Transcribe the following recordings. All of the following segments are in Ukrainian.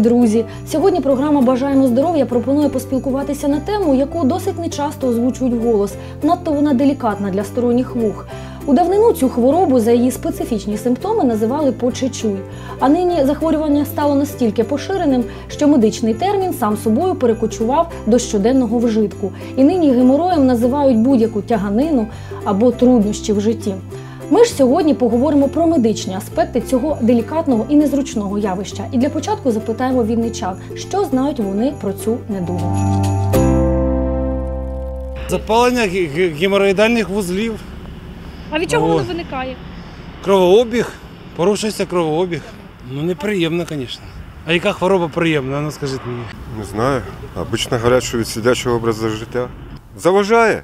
друзі! Сьогодні програма Бажаємо здоров'я пропонує поспілкуватися на тему, яку досить нечасто озвучують вголос. Надто вона делікатна для сторонніх вух. У давнину цю хворобу за її специфічні симптоми називали почечуй. А нині захворювання стало настільки поширеним, що медичний термін сам собою перекочував до щоденного вжитку. І нині геморроєм називають будь-яку тяганину або труднощі в житті. Ми ж сьогодні поговоримо про медичні аспекти цього делікатного і незручного явища. І для початку запитаємо вінничан, що знають вони про цю недугу. Запалення ге- ге- геморроїдальних вузлів, А від чого О. воно виникає? кровообіг, порушився кровообіг. Ну неприємно, звісно. А яка хвороба приємна? Ну скажіть мені. Не знаю. Обично говорять, що від сидячого образу життя. Заважає.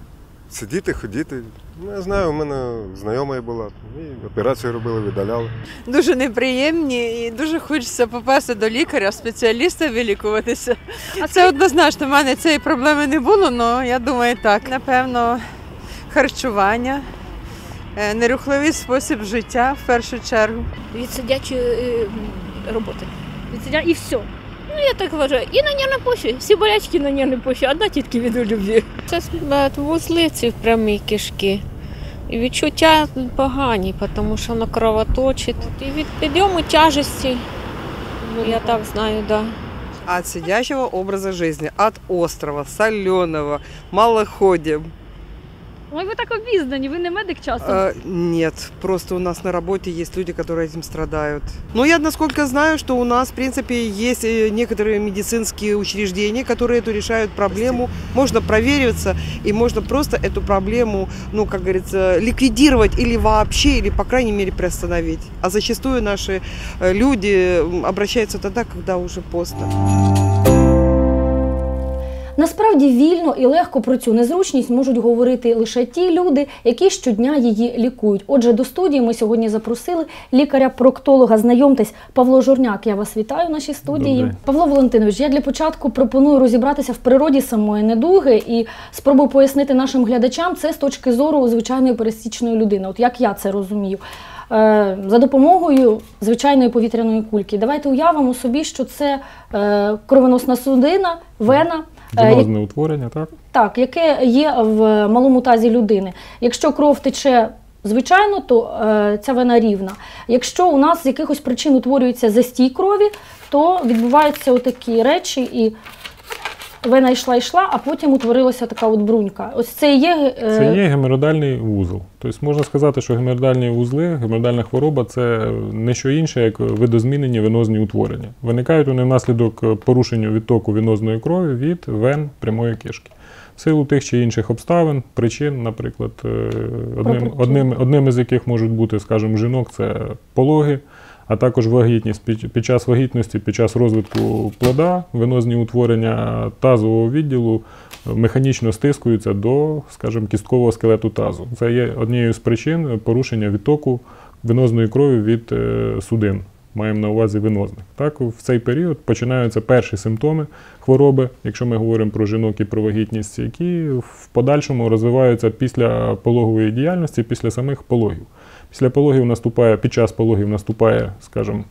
Сидіти, ходіти. Ну, я знаю, у мене знайома була. І операцію робили, видаляли. дуже неприємні і дуже хочеться попасти до лікаря, спеціаліста вилікуватися. А Це однозначно, в мене цієї проблеми не було, але я думаю так. Напевно, харчування, е, нерухливий спосіб життя в першу чергу. від сидячої е, роботи. Від сидя- І все. Я так вважаю. І на нервній почві. Всі болячки на нервній почві, одна тільки від любві. Це багато вузлиці в прямій кишки. І відчуття погані, тому що воно кровоточить. І від підйому тяжесті, ну, я так знаю, да. От сидячого образу життя, от острого, соленого, мало ходим. Ой, ви так обізнані, ви не медик часом. Э, нет, просто у нас на работе есть люди, которые этим страдают. Но я, насколько знаю, что у нас, в принципе, есть э, некоторые медицинские учреждения, которые эту решают проблему. Можно провериться, и можно просто эту проблему, ну, как говорится, ликвидировать или вообще, или, по крайней мере, приостановить. А зачастую наши э, люди обращаются тогда, когда уже поздно. Насправді вільно і легко про цю незручність можуть говорити лише ті люди, які щодня її лікують. Отже, до студії ми сьогодні запросили лікаря-проктолога. Знайомтесь, Павло Журняк. Я вас вітаю в нашій студії. Добре. Павло Валентинович, я для початку пропоную розібратися в природі самої недуги і спробую пояснити нашим глядачам це з точки зору звичайної пересічної людини. От як я це розумію. Е, За допомогою звичайної повітряної кульки. Давайте уявимо собі, що це е, кровоносна судина, вена. Венозне утворення, так? так, яке є в малому тазі людини. Якщо кров тече звичайно, то е, ця вена рівна. Якщо у нас з якихось причин утворюється застій крові, то відбуваються отакі речі, і вена йшла йшла, а потім утворилася така от брунька. Ось це і є. е, Це є геморроїдальний вузол. Тобто можна сказати, що геморроїдальні вузли, геморроїдальна хвороба це не що інше, як видозмінені венозні утворення. Виникають вони внаслідок порушення відтоку венозної крові від вен прямої кишки. В силу тих чи інших обставин, причин, наприклад, е, одним, одним, одним із яких можуть бути, скажімо, жінок, це пологи, а також вагітність. Під, час вагітності, під час розвитку плода, венозні утворення тазового відділу механічно стискуються до, скажімо, кісткового скелету тазу. Це є однією з причин порушення відтоку венозної крові від е, судин. Маємо на увазі венозних. Так, в цей період починаються перші симптоми хвороби, якщо ми говоримо про жінок і про вагітність, які в подальшому розвиваються після пологової діяльності, після самих пологів. Після пологів наступає, під час пологів наступає, скажімо,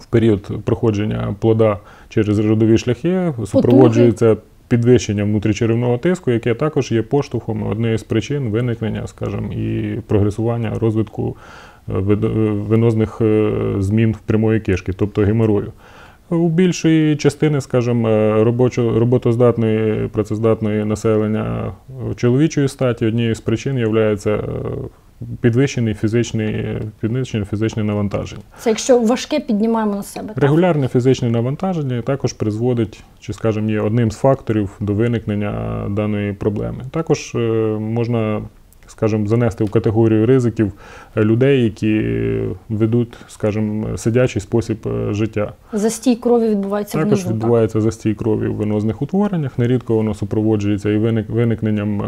в період проходження плода через родові шляхи, супроводжується підвищенням внутрічеревного тиску, яке також є поштовхом однієї з причин виникнення, скажімо, і прогресування розвитку е, е, венозних е, змін в прямої кишки, тобто геморою. У більшої частини, скажімо, робочо, роботоздатної, працездатної населення чоловічої статі однією з причин є підвищений фізичний, підвищене фізичне навантаження. Це якщо важке піднімаємо на себе. так? Регулярне фізичне навантаження також призводить, чи, скажімо, є одним з факторів до виникнення даної проблеми. Також е, можна, скажімо, занести в категорію ризиків людей, які ведуть, скажімо, сидячий спосіб е, життя. Застій крові відбувається Також внизу. так? відбувається застій крові в венозних утвореннях. Нерідко воно супроводжується і виник- виникненням е,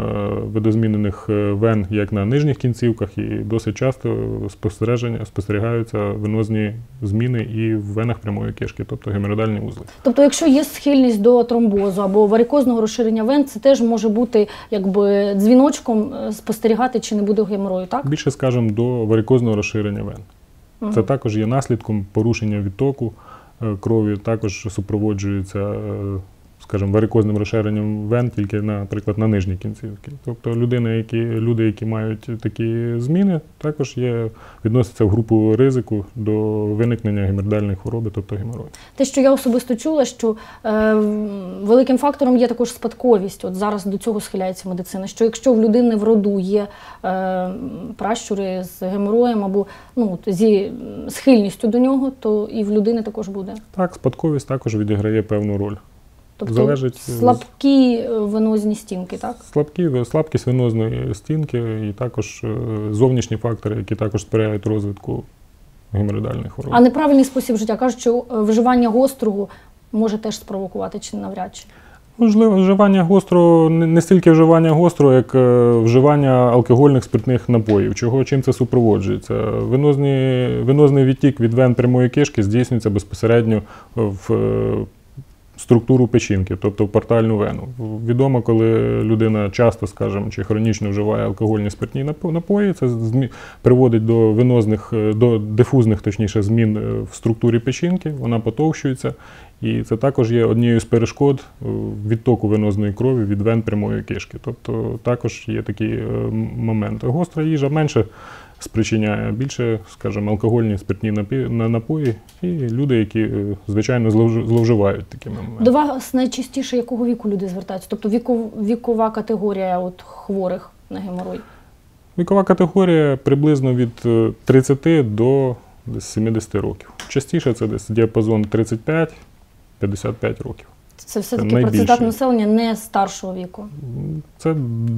видозмінених е, вен як на нижніх кінцівках, і досить часто спостереження спостерігаються венозні зміни і в венах прямої кишки, тобто геморроїдальні вузли. Тобто, якщо є схильність до тромбозу або варикозного розширення вен, це теж може бути якби дзвіночком е, спостерігати, чи не буде геморою, так? Більше скажемо до варикозного розширення вен. Угу. Це також є наслідком порушення відтоку е, крові також супроводжується, е, скажімо, варикозним розширенням вен тільки, наприклад, на нижній кінцівці. Тобто людина, які, люди, які мають такі зміни, також є, відносяться в групу ризику до виникнення геморроїдальної хвороби, тобто геморою. Те, що я особисто чула, що е, великим фактором є також спадковість. От зараз до цього схиляється медицина. Що якщо в людини в роду є е, пращури з геморроєм або ну, зі схильністю до нього, то і в людини також буде. Так, спадковість також відіграє певну роль. Тобто Залежить, слабкі е, венозні стінки, так? Слабкі, слабкість венозної стінки і також е, зовнішні фактори, які також сприяють розвитку геморроїдальної хвороби. А неправильний спосіб життя кажуть, що е, вживання гострого може теж спровокувати чи навряд чи. Можливо, вживання гострого, не стільки вживання гострого, як вживання алкогольних спиртних напоїв. Чого чим це супроводжується? Венозні, венозний відтік від вен прямої кишки здійснюється безпосередньо в структуру печінки, тобто портальну вену. Відомо, коли людина часто, скажімо, чи хронічно вживає алкогольні спиртні напої, це приводить до венозних, е, до дифузних, точніше, змін е, в структурі печінки, вона потовщується. І це також є однією з перешкод е, відтоку венозної крові від вен прямої кишки. Тобто також є такі е, м- моменти. Гостра їжа менше спричиняє більше, скажімо, алкогольні спиртні напої і люди, які, е, звичайно, зловж- зловживають такими моментами. До вас найчастіше якого віку люди звертаються? Тобто вікова категорія от хворих на геморой. Вікова категорія приблизно від е, 30 до десь 70 років. Частіше це десь діапазон 35-55 років. Це все-таки найбільше. процентат населення не старшого віку. Це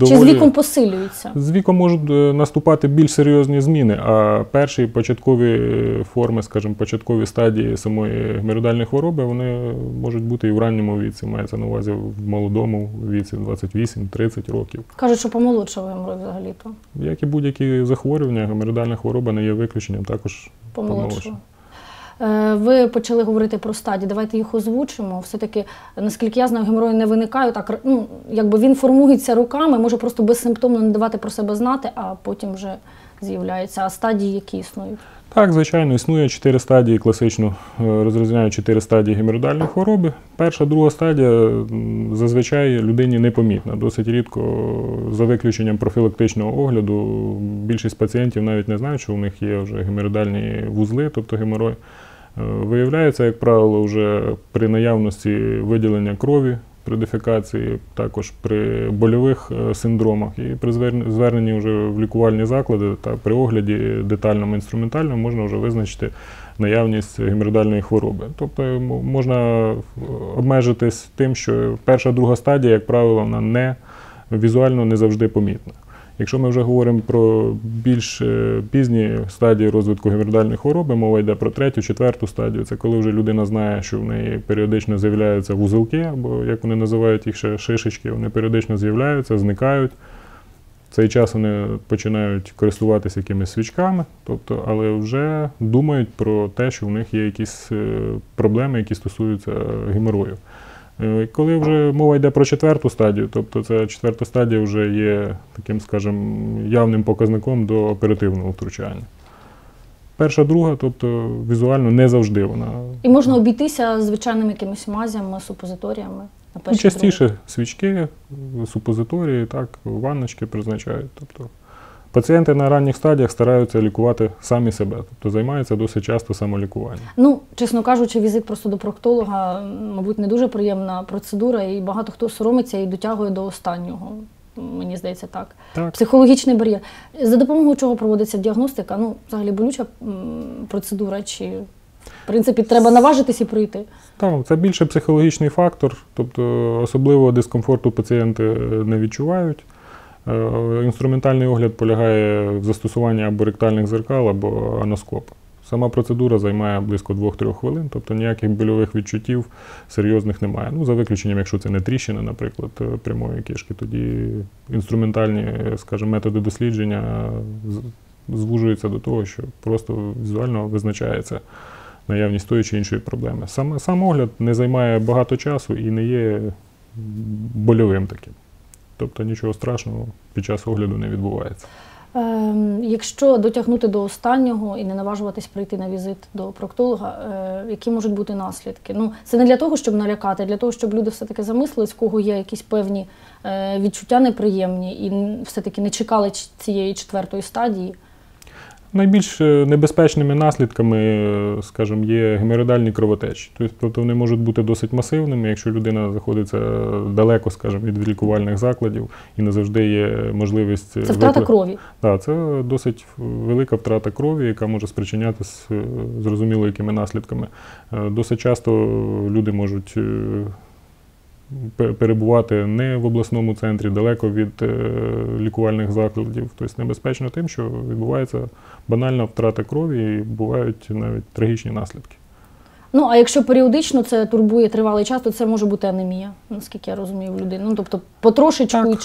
Чи з віком посилюється? З віком можуть е, наступати більш серйозні зміни, а перші початкові форми, скажімо, початкові стадії самої геморроїдальної хвороби, вони можуть бути і в ранньому віці, мається на увазі в молодому віці, 28-30 років. Кажуть, що помолодшав геморой взагалі-то. Як і будь-які захворювання, геморроїдальна хвороба не є виключенням, також Помолодшав. Е, Ви почали говорити про стадії. Давайте їх озвучимо. Все-таки, наскільки я знаю, геморої не виникають так. Ну, якби він формується руками, може просто безсимптомно не давати про себе знати, а потім вже з'являється. А стадії, які існують. Так, звичайно, існує чотири стадії класично е, розрізняють чотири стадії геморроїдальної хвороби. Перша, друга стадія зазвичай людині непомітна. Досить рідко, за виключенням профілактичного огляду, більшість пацієнтів навіть не знають, що у них є вже геморроїдальні вузли, тобто геморой. Е, Виявляється, як правило, вже при наявності виділення крові при дефекації, також при больових е, синдромах і при звер- зверненні вже в лікувальні заклади та при огляді детальному інструментальному можна вже визначити наявність геморроїдальної хвороби. Тобто можна е, обмежитись тим, що перша, друга стадія, як правило, вона не візуально не завжди помітна. Якщо ми вже говоримо про більш е, пізні стадії розвитку геморроїдальної хвороби, мова йде про третю, четверту стадію. Це коли вже людина знає, що в неї періодично з'являються вузелки, або як вони називають їх ще шишечки, вони періодично з'являються, зникають. В цей час вони починають користуватися якимись свічками, тобто, але вже думають про те, що в них є якісь е, проблеми, які стосуються геморою. Е, Коли вже мова йде про четверту стадію, тобто це четверта стадія вже є таким, скажімо, явним показником до оперативного втручання. Перша, друга, тобто візуально не завжди вона. І можна обійтися звичайними якимись мазями, супозиторіями. На Ну, перші частіше свічки, супозиторії, так, ванночки призначають. Тобто пацієнти на ранніх стадіях стараються лікувати самі себе, тобто займаються досить часто самолікуванням. Ну, чесно кажучи, візит просто до проктолога, мабуть, не дуже приємна процедура, і багато хто соромиться і дотягує до останнього. Мені здається, так. Так. Психологічний бар'єр. За допомогою чого проводиться діагностика? Ну, взагалі болюча процедура, чи в принципі треба наважитись і прийти. Так, це більше психологічний фактор, тобто особливого дискомфорту пацієнти е, не відчувають. Е, Інструментальний огляд полягає в застосуванні або ректальних зеркал, або аноскопа. Сама процедура займає близько 2-3 хвилин, тобто ніяких больових відчуттів серйозних немає. Ну, за виключенням, якщо це не тріщина, наприклад, е, прямої кишки, тоді інструментальні, скажімо, методи дослідження звужуються до того, що просто візуально визначається наявність тої чи іншої проблеми. Сам, сам огляд не займає багато часу і не є больовим таким. Тобто нічого страшного під час огляду не відбувається. Ем, якщо дотягнути до останнього і не наважуватись прийти на візит до проктолога, е, які можуть бути наслідки? Ну, це не для того, щоб налякати, а для того, щоб люди все-таки замислились, в кого є якісь певні е, відчуття неприємні і все-таки не чекали цієї четвертої стадії. Найбільш е, небезпечними наслідками, е, скажімо, є геморроїдальні кровотечі. Тобто тобто вони можуть бути досить масивними, якщо людина знаходиться далеко, скажімо, від лікувальних закладів і не завжди є можливість. Це втрата випли- крові. Так, це досить велика втрата крові, яка може спричинятися е, зрозуміло якими наслідками. Е, Досить часто люди можуть е, перебувати не в обласному центрі, далеко від е, лікувальних закладів. Тобто небезпечно тим, що відбувається банальна втрата крові і бувають навіть трагічні наслідки. Ну, а якщо періодично це турбує тривалий час, то це може бути анемія, наскільки я розумію, в людини. Ну, тобто, потрошечку. Так.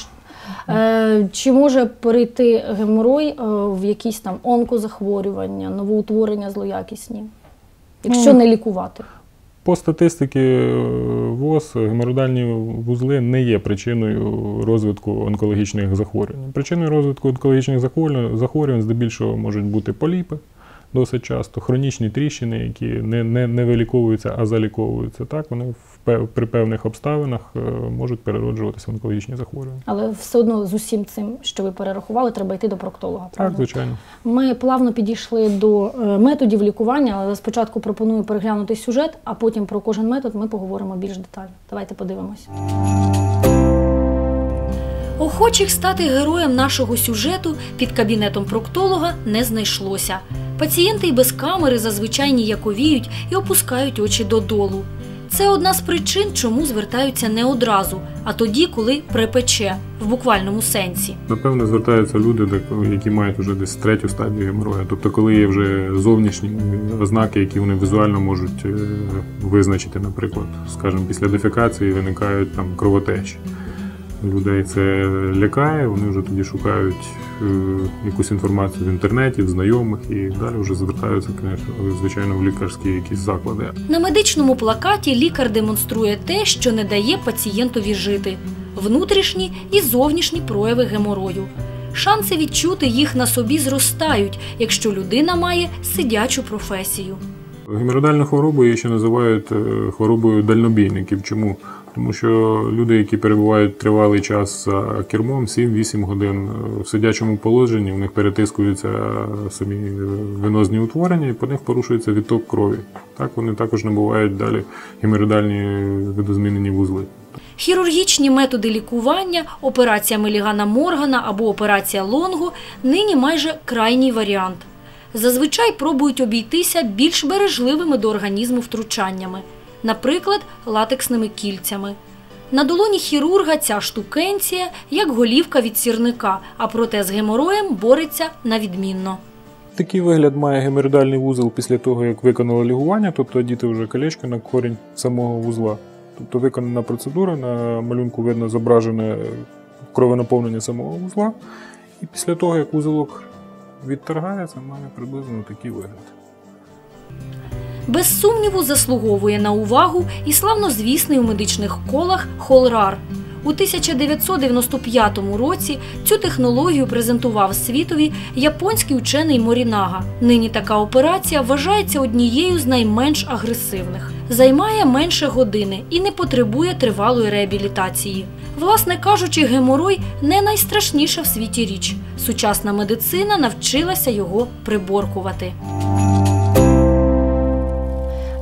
Е, чи може перейти геморой е, в якісь там онкозахворювання, новоутворення злоякісні, якщо не лікувати? По статистиці е, ВОЗ геморроїдальні вузли не є причиною розвитку онкологічних захворювань. Причиною розвитку онкологічних захворювань здебільшого можуть бути поліпи досить часто, хронічні тріщини, які не, не, не виліковуються, а заліковуються. Так, вони в, при певних обставинах е, можуть перероджуватися в онкологічні захворювання. Але все одно з усім цим, що ви перерахували, треба йти до проктолога. Так, звичайно. Ми плавно підійшли до е, методів лікування, але спочатку пропоную переглянути сюжет, а потім про кожен метод ми поговоримо більш детально. Давайте подивимось. Охочих стати героєм нашого сюжету під кабінетом проктолога не знайшлося. Пацієнти й без камери зазвичай ніяковіють і опускають очі додолу. Це одна з причин, чому звертаються не одразу, а тоді, коли припече, в буквальному сенсі. Напевно, звертаються люди, які мають вже десь третю стадію геморрою. Тобто, коли є вже зовнішні ознаки, які вони візуально можуть е, визначити, наприклад, скажімо, після дефекації виникають там кровотечі. Людей це лякає, вони вже тоді шукають е, якусь інформацію в інтернеті, в знайомих і далі вже звертаються, звичайно, в лікарські якісь заклади. На медичному плакаті лікар демонструє те, що не дає пацієнтові жити: внутрішні і зовнішні прояви геморою. Шанси відчути їх на собі зростають, якщо людина має сидячу професію. Геморроїдальну хворобу її ще називають е, хворобою дальнобійників. Чому? Тому що люди, які перебувають тривалий час за кермом, 7-8 годин е, в сидячому положенні, в них перетискуються самі е, венозні утворення, і по них порушується відток крові. Так вони також набувають далі геморроїдальні видозмінені вузли. Хірургічні методи лікування, операція Мелігана Моргана або операція Лонго нині майже крайній варіант. Зазвичай пробують обійтися більш бережливими до організму втручаннями, наприклад, латексними кільцями. На долоні хірурга ця штукенція як голівка від сірника, а проте з гемороєм бореться на відмінно. Такий вигляд має геморроїдальний вузол після того, як виконали лігування, тобто діти вже колечко на корінь самого вузла. Тобто виконана процедура, на малюнку видно зображене кровонаповнення самого вузла. І після того, як вузолок відторгається, має приблизно такий вигляд. Без сумніву заслуговує на увагу і славнозвісний у медичних колах холрар. У 1995 році цю технологію презентував світові японський учений Морінага. Нині така операція вважається однією з найменш агресивних. Займає менше години і не потребує тривалої реабілітації. Власне кажучи, геморой не найстрашніша в світі річ. Сучасна медицина навчилася його приборкувати.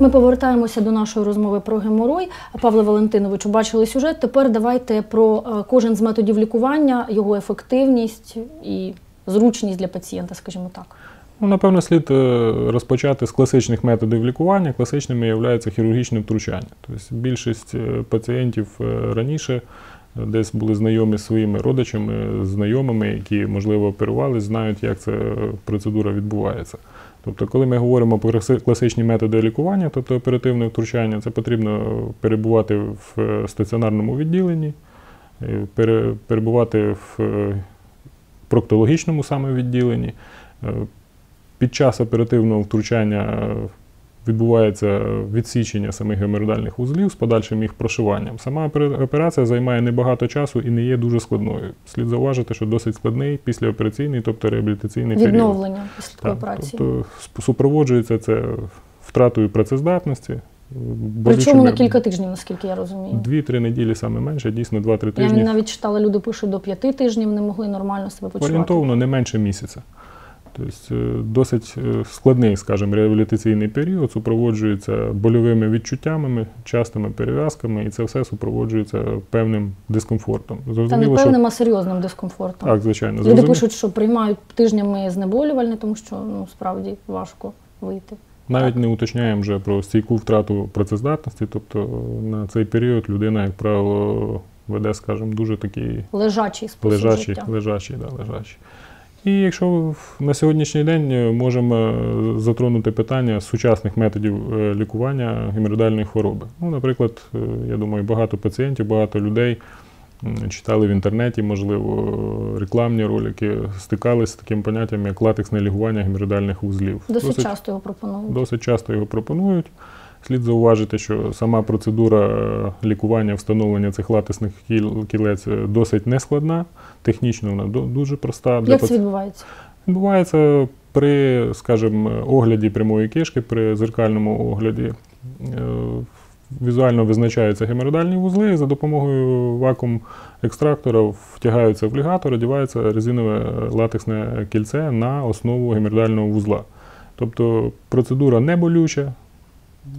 Ми повертаємося до нашої розмови про геморой. Павле Валентиновичу, бачили сюжет. Тепер давайте про е, кожен з методів лікування, його ефективність і зручність для пацієнта, скажімо так. Ну, напевно, слід е, розпочати з класичних методів лікування. Класичними є хірургічне втручання. Тобто більшість е, пацієнтів раніше десь були знайомі з своїми родичами, знайомими, які, можливо, оперували, знають, як ця процедура відбувається. Тобто, коли ми говоримо про класичні методи лікування, тобто оперативне втручання, це потрібно перебувати в е, стаціонарному відділенні, е, перебувати в е, проктологічному саме відділенні. Е, Під час оперативного втручання е, відбувається відсічення самих геморроїдальних вузлів з подальшим їх прошиванням. Сама операція займає небагато часу і не є дуже складною. Слід зауважити, що досить складний післяопераційний, тобто реабілітаційний період. Відновлення після такої Так, операції. тобто супроводжується це втратою працездатності. Причому на кілька тижнів, наскільки я розумію. Дві-три неділі саме менше, дійсно два-три тижні. Я навіть читала, люди пишуть до п'яти тижнів, не могли нормально себе почувати. Орієнтовно не менше місяця. Тобто е, досить е, складний, скажімо, реабілітаційний період супроводжується больовими відчуттями, частими перев'язками, і це все супроводжується певним дискомфортом. Та не Зрозуміло, що певним, а серйозним дискомфортом. так, звичайно, Люди зрозуміло. пишуть, що приймають тижнями знеболювальне, тому що ну справді важко вийти. Навіть не уточняємо вже про стійку втрату працездатності, тобто на цей період людина, як правило, веде, скажімо, дуже такий Лежачий спосіб лежачий, життя. лежачий, да, лежачий. І якщо на сьогоднішній день е, можемо е, затронути питання сучасних методів е, лікування геморроїдальної хвороби. Ну, наприклад, я думаю, багато пацієнтів, багато людей читали в інтернеті, можливо, рекламні ролики, стикалися з таким поняттям, як латексне лікування геморроїдальних вузлів. Досить, часто його пропонують. Досить часто його пропонують. Слід зауважити, що сама процедура е, лікування, встановлення цих латисних кіл- кілець е, досить нескладна. Технічно вона дуже проста. Як це відбувається? Відбувається при, скажімо, огляді прямої кишки, при зеркальному огляді. е, Візуально визначаються геморроїдальні вузли, і за допомогою вакуум-екстрактора втягаються в лігатор, одягається резинове латексне кільце на основу геморроїдального вузла. Тобто процедура не болюча.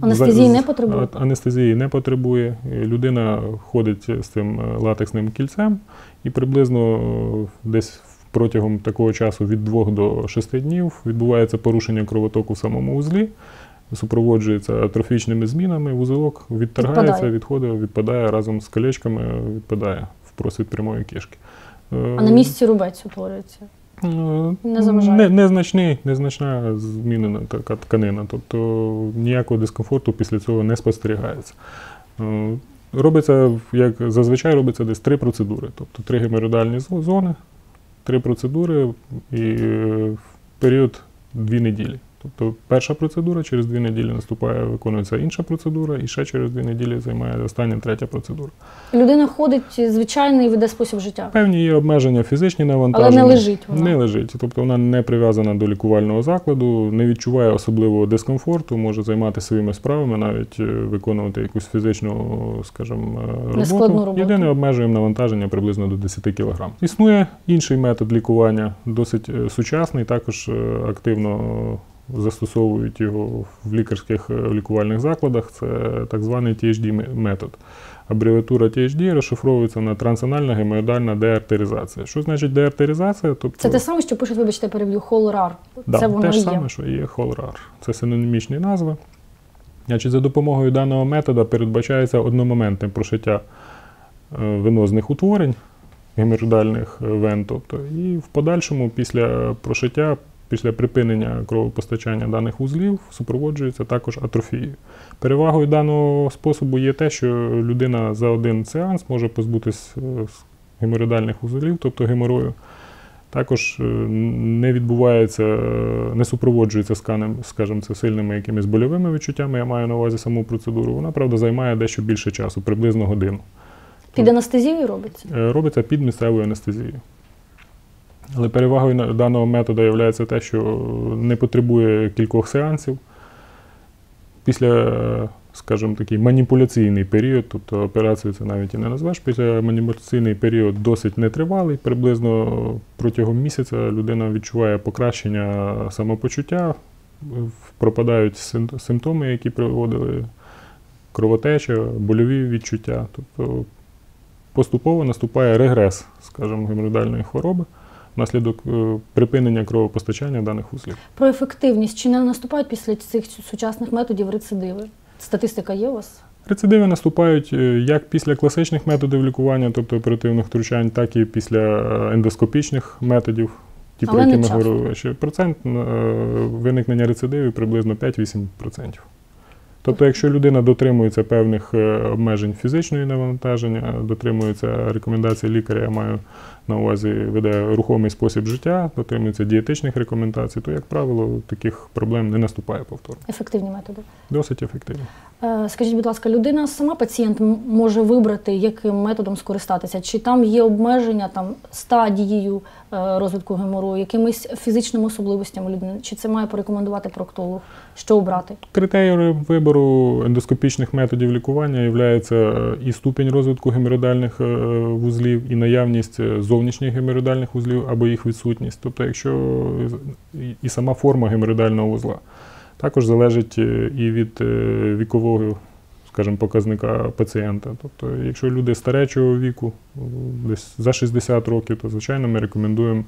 Анестезії не потребує? Анестезії не потребує. Людина ходить з цим е, латексним кільцем і приблизно е, десь протягом такого часу від 2 до 6 днів відбувається порушення кровотоку в самому вузлі, супроводжується атрофічними змінами, вузелок відторгається, Відпадає. відходить, відпадає разом з колечками, відпадає в просвіт прямої кишки. А на місці рубець утворюється. Не, незначний, незначна змінена така тканина, тобто ніякого дискомфорту після цього не спостерігається. Е, Робиться, як зазвичай робиться десь три процедури, тобто три геморидальні зони, три процедури і е, період дві неділі. Тобто перша процедура, через дві неділі наступає, виконується інша процедура, і ще через дві неділі займає остання третя процедура. Людина ходить звичайний веде спосіб життя, Певні є обмеження фізичні але навантаження. не лежить вона. Не лежить, тобто вона не прив'язана до лікувального закладу, не відчуває особливого дискомфорту, може займатися своїми справами, навіть е, виконувати якусь фізичну, скажімо, е, роботу. Нескладну роботу. Єдине обмежуємо навантаження приблизно до 10 кг. Існує інший метод лікування, досить е, сучасний, також активно застосовують його в лікарських е, лікувальних закладах. Це так званий THD метод. Абревіатура THD розшифровується на трансанальна гемоїдальна деартеризація. Що значить деартеризація? Тобто, Це те саме, що пишуть, вибачте, переб'ю холрар. да, Це воно те ж саме, що є холрар. Це синонімічні назви. Значить, за допомогою даного методу передбачається одномоментне прошиття е, венозних утворень геморроїдальних е, вен. Тобто, і в подальшому, після прошиття, після припинення кровопостачання даних вузлів, супроводжується також атрофією. Перевагою даного способу є те, що людина за один сеанс може позбутись е, з геморроїдальних вузлів, тобто геморою. Також е, не відбувається, е, не супроводжується сканем, скажімо, це сильними якимись больовими відчуттями. Я маю на увазі саму процедуру. Вона, правда, займає дещо більше часу, приблизно годину. Під анестезією робиться. Робиться під місцевою анестезією. Але перевагою даного методу є те, що не потребує кількох сеансів. Після, скажімо, такий маніпуляційний період, тобто операцію це навіть і не назвеш, після маніпуляційний період досить нетривалий. Приблизно протягом місяця людина відчуває покращення самопочуття, пропадають симптоми, які приводили кровотеча, больові відчуття. Тобто поступово наступає регрес, скажімо, геморроїдальної хвороби внаслідок е, припинення кровопостачання даних вузлів. Про ефективність чи не наступають після цих сучасних методів рецидиви? Статистика є у вас? Рецидиви наступають е, як після класичних методів лікування, тобто оперативних втручань, так і після е, ендоскопічних методів. Ті, про які ми говорили, що процент виникнення рецидивів приблизно 5-8%. Тобто, якщо людина дотримується певних обмежень фізичної навантаження, дотримується рекомендацій лікаря, я маю на увазі веде рухомий спосіб життя, дотримується дієтичних рекомендацій, то, як правило, таких проблем не наступає повторно. Ефективні методи. Досить ефективно. Е, Скажіть, будь ласка, людина сама пацієнт може вибрати, яким методом скористатися? Чи там є обмеження там стадією е, розвитку геморою, якимись фізичними особливостями людини? Чи це має порекомендувати проктолог? Що обрати? Критерієм вибору ендоскопічних методів лікування є і ступінь розвитку геморроїдальних е, вузлів, і наявність е, зовнішніх геморроїдальних вузлів або їх відсутність. Тобто, якщо і- сама форма геморроїдального вузла. Також залежить е, і від е, вікового, скажімо, показника пацієнта. Тобто, якщо люди старечого віку, десь за 60 років, то звичайно ми рекомендуємо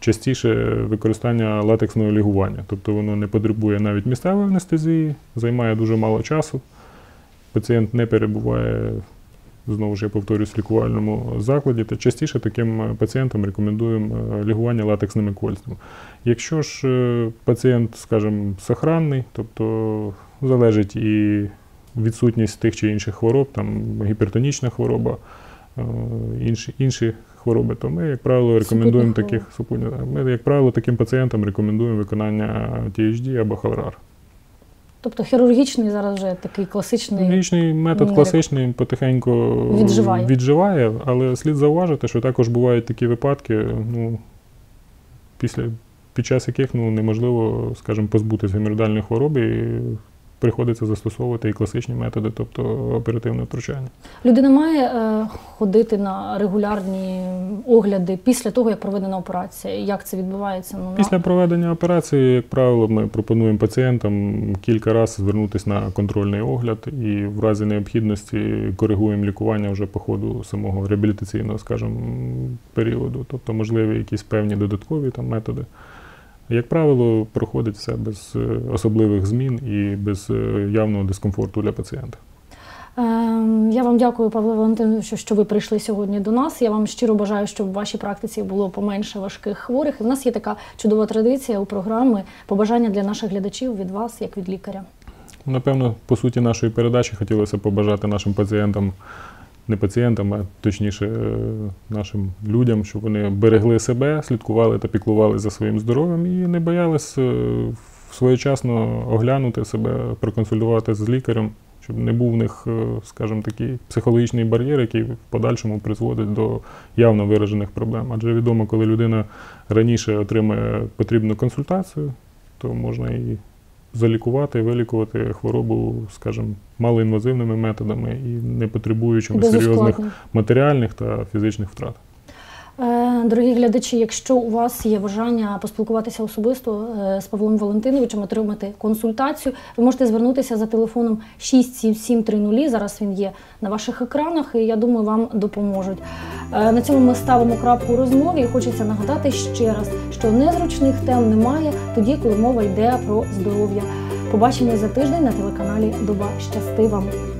частіше використання латексного лігування. Тобто воно не потребує навіть місцевої анестезії, займає дуже мало часу. Пацієнт не перебуває, знову ж я повторюсь, в лікувальному закладі, то частіше таким е, пацієнтам рекомендуємо е, лігування латексними кольцями. Якщо ж е, пацієнт, скажімо, сохранний, тобто залежить і відсутність тих чи інших хвороб, там гіпертонічна хвороба, інші, інші хвороби, то ми, як правило, рекомендуємо Супутні таких супутні. Ми, як правило, таким пацієнтам рекомендуємо виконання THD або халрар. Тобто хірургічний зараз вже такий класичний. Хірургічний метод класичний потихеньку Відживає. відживає, але слід зауважити, що також бувають такі випадки, ну, після, під час яких ну, неможливо, скажімо, позбутися геморроїдальної хвороби і приходиться застосовувати і класичні методи, тобто оперативне втручання. Людина має е, ходити на регулярні огляди після того, як проведена операція. Як це відбувається? Ну, Після проведення операції, як правило, ми пропонуємо пацієнтам кілька разів звернутися на контрольний огляд і в разі необхідності коригуємо лікування вже по ходу самого реабілітаційного, скажімо, періоду. Тобто, можливі якісь певні додаткові там методи. Як правило, проходить все без е, особливих змін і без е, явного дискомфорту для пацієнта. Ем, Я вам дякую, Павло Валентиновичу, що ви прийшли сьогодні до нас. Я вам щиро бажаю, щоб в вашій практиці було поменше важких хворих. І в нас є така чудова традиція у програми побажання для наших глядачів від вас, як від лікаря. Напевно, по суті нашої передачі хотілося побажати нашим пацієнтам, не пацієнтам, а точніше е, нашим людям, щоб вони берегли себе, слідкували та піклували за своїм здоров'ям і не боялись е, своєчасно оглянути себе, проконсультувати з лікарем, щоб не був в них, е, скажімо, такий психологічний бар'єр, який в подальшому призводить до явно виражених проблем. Адже відомо, коли людина раніше отримує потрібну консультацію, то можна і залікувати, вилікувати хворобу, скажімо, малоінвазивними методами і не потребуючими серйозних матеріальних та фізичних втрат. Е, Дорогі глядачі, якщо у вас є бажання поспілкуватися особисто е, з Павлом Валентиновичем, отримати консультацію, ви можете звернутися за телефоном 67730. Зараз він є на ваших екранах, і я думаю, вам допоможуть. Е, На цьому ми ставимо крапку розмові. І хочеться нагадати ще раз, що незручних тем немає тоді, коли мова йде про здоров'я. Побачимо за тиждень на телеканалі Доба. Щасти вам!